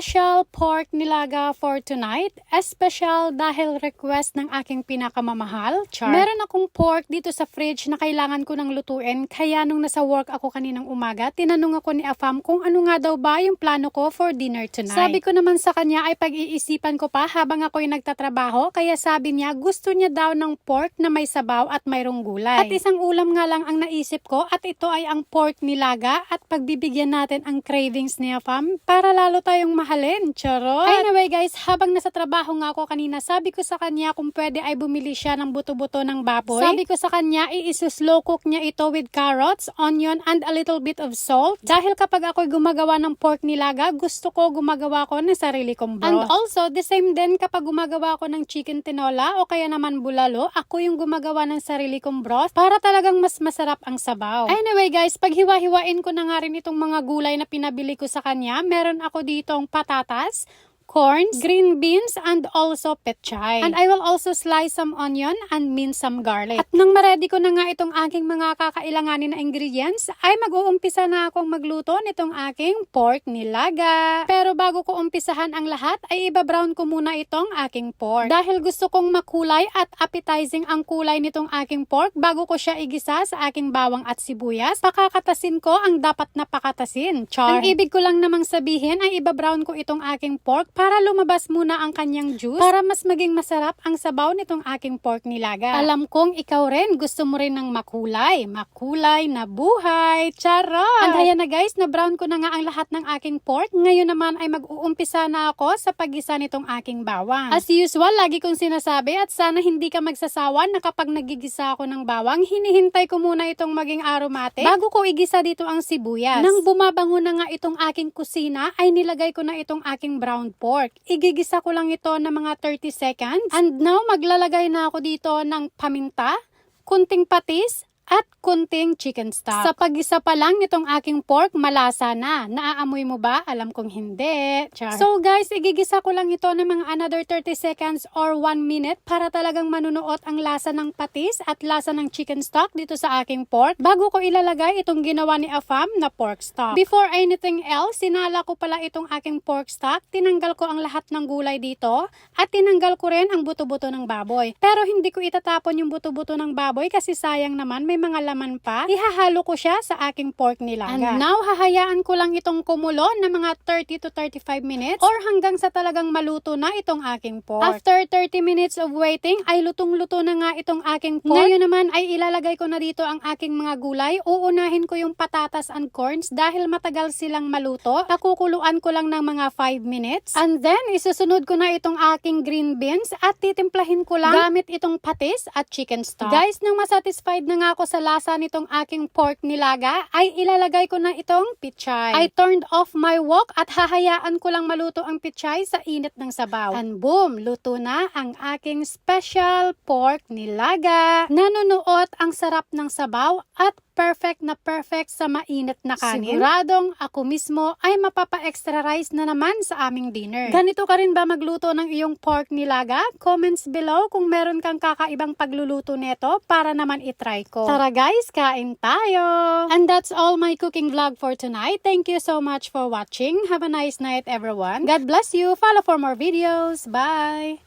special pork nilaga for tonight. Special dahil request ng aking pinakamamahal, Char. Meron akong pork dito sa fridge na kailangan ko nang lutuin. Kaya nung nasa work ako kaninang umaga, tinanong ako ni Afam kung ano nga daw ba yung plano ko for dinner tonight. Sabi ko naman sa kanya ay pag-iisipan ko pa habang ako'y nagtatrabaho. Kaya sabi niya gusto niya daw ng pork na may sabaw at mayroong gulay. At isang ulam nga lang ang naisip ko at ito ay ang pork nilaga at pagbibigyan natin ang cravings ni Afam para lalo tayong mahalin. Charot! Anyway guys, habang nasa trabaho nga ako kanina, sabi ko sa kanya kung pwede ay bumili siya ng buto-buto ng baboy. Sabi ko sa kanya, i-slow cook niya ito with carrots, onion, and a little bit of salt. Dahil kapag ako'y gumagawa ng pork nilaga, gusto ko gumagawa ko ng sarili kong broth. And also, the same din kapag gumagawa ko ng chicken tinola o kaya naman bulalo, ako yung gumagawa ng sarili kong broth para talagang mas masarap ang sabaw. Anyway guys, pag hiwa-hiwain ko na nga rin itong mga gulay na pinabili ko sa kanya, meron ako ditong patatas, corns, green beans, and also petchay. And I will also slice some onion and mince some garlic. At nang ma-ready ko na nga itong aking mga kakailanganin na ingredients, ay mag-uumpisa na akong magluto nitong aking pork nilaga. Pero bago ko umpisahan ang lahat, ay iba-brown ko muna itong aking pork. Dahil gusto kong makulay at appetizing ang kulay nitong aking pork, bago ko siya igisa sa aking bawang at sibuyas, pakakatasin ko ang dapat na pakatasin. Char. Ang ibig ko lang namang sabihin ay iba-brown ko itong aking pork para lumabas muna ang kanyang juice para mas maging masarap ang sabaw nitong aking pork nilaga. Alam kong ikaw rin gusto mo rin ng makulay. Makulay na buhay. Charot! And ayan na guys, na brown ko na nga ang lahat ng aking pork. Ngayon naman ay mag-uumpisa na ako sa paggisa nitong aking bawang. As usual, lagi kong sinasabi at sana hindi ka magsasawa na kapag nagigisa ako ng bawang, hinihintay ko muna itong maging aromatic bago ko igisa dito ang sibuyas. Nang bumabango na nga itong aking kusina, ay nilagay ko na itong aking brown pork pork. Igigisa ko lang ito ng mga 30 seconds. And now, maglalagay na ako dito ng paminta, kunting patis, at kunting chicken stock. Sa pagisa pa lang nitong aking pork, malasa na. Naaamoy mo ba? Alam kong hindi. Char. So guys, igigisa ko lang ito ng mga another 30 seconds or 1 minute para talagang manunuot ang lasa ng patis at lasa ng chicken stock dito sa aking pork bago ko ilalagay itong ginawa ni Afam na pork stock. Before anything else, sinala ko pala itong aking pork stock, tinanggal ko ang lahat ng gulay dito at tinanggal ko rin ang buto-buto ng baboy. Pero hindi ko itatapon yung buto-buto ng baboy kasi sayang naman may mga laman pa, ihahalo ko siya sa aking pork nilaga. And now, hahayaan ko lang itong kumulo na mga 30 to 35 minutes or hanggang sa talagang maluto na itong aking pork. After 30 minutes of waiting, ay lutong-luto na nga itong aking pork. Ngayon naman ay ilalagay ko na dito ang aking mga gulay. Uunahin ko yung patatas and corns dahil matagal silang maluto. Pakukuluan ko lang ng mga 5 minutes. And then, isusunod ko na itong aking green beans at titimplahin ko lang gamit itong patis at chicken stock. Guys, nang masatisfied na nga ako sa lasa nitong aking pork nilaga, ay ilalagay ko na itong pichay. I turned off my wok at hahayaan ko lang maluto ang pichay sa init ng sabaw. And boom, luto na ang aking special pork nilaga. Nanunuot ang sarap ng sabaw at perfect na perfect sa mainit na kanin. Siguradong ako mismo ay mapapa-extra rice na naman sa aming dinner. Ganito ka rin ba magluto ng iyong pork nilaga? Comments below kung meron kang kakaibang pagluluto neto para naman itry ko. Tara guys, kain tayo! And that's all my cooking vlog for tonight. Thank you so much for watching. Have a nice night everyone. God bless you. Follow for more videos. Bye!